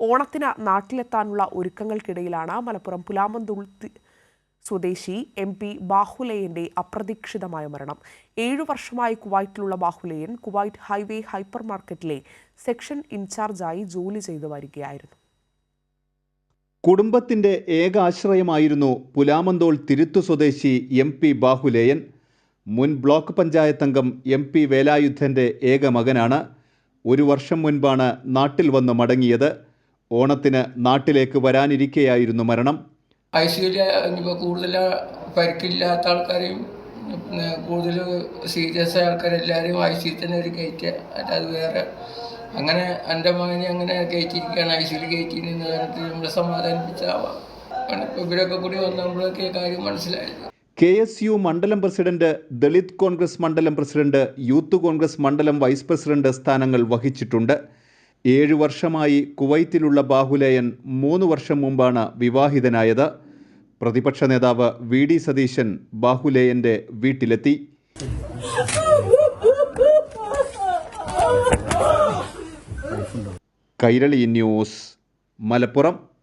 ഓണത്തിന് നാട്ടിലെത്താനുള്ള ഒരുക്കങ്ങൾക്കിടയിലാണ് മലപ്പുറം പുലാമന്തൂൾ സ്വദേശി M P ബാഹുലയന്റെ അപ്രതീക്ഷിതമായ മരണം. ഏഴു വർഷമായി കുവൈറ്റിലുള്ള ബാഹുലയൻ കുവൈറ്റ് ഹൈവേ ഹൈപ്പർ മാർക്കറ്റിലെ സെക്ഷൻ ഇൻചാർജായി ജോലി ചെയ്തു വരികയായിരുന്നു. കുടുംബത്തിന്റെ ഏക ആശ്രയമായിരുന്നു പുലാമന്തോൾ തിരുത്തു സ്വദേശി എം പി ബാഹുലേയൻ. മുൻ ബ്ലോക്ക് പഞ്ചായത്ത് അംഗം എം പി വേലായുദ്ധന്റെ ഏക മകനാണ്. ഒരു വർഷം മുൻപാണ് നാട്ടിൽ വന്ന് മടങ്ങിയത്. ഓണത്തിന് നാട്ടിലേക്ക് വരാനിരിക്കെയായിരുന്നു മരണം. ഐശ്വര്യ കൂടുതൽ പരിക്കില്ലാത്ത ആൾക്കാരെയും കൂടുതൽ സീരിയസ് ആയ ആൾക്കാരെല്ലാവരെയും ഐശ്വര്യ തന്നെ ഒരു കയറ്റുക അല്ലാതെ വേറെ. അങ്ങനെ എന്റെ മകനെ അങ്ങനെ കയറ്റിയിരിക്കുകയാണ് ഐശ്വര്യ സിയിൽ കയറ്റി നിന്ന് പറഞ്ഞിട്ട് നമ്മൾ സമാധാനിപ്പിച്ചാവാം. ഇവരൊക്കെ കൂടി വന്നപ്പോഴൊക്കെ കാര്യം മനസ്സിലായത്. കെ എസ് യു മണ്ഡലം പ്രസിഡന്റ് ദളിത് കോൺഗ്രസ് മണ്ഡലം പ്രസിഡന്റ് യൂത്ത് കോൺഗ്രസ് മണ്ഡലം വൈസ് പ്രസിഡന്റ് സ്ഥാനങ്ങൾ വഹിച്ചിട്ടുണ്ട്. ഏഴു വർഷമായി കുവൈത്തിലുള്ള ബാഹുലയൻ മൂന്ന് വർഷം മുമ്പാണ് വിവാഹിതനായത്. പ്രതിപക്ഷ നേതാവ് വി ഡി സതീശൻ ബാഹുലേയന്റെ വീട്ടിലെത്തി. കൈരളി ന്യൂസ് മലപ്പുറം.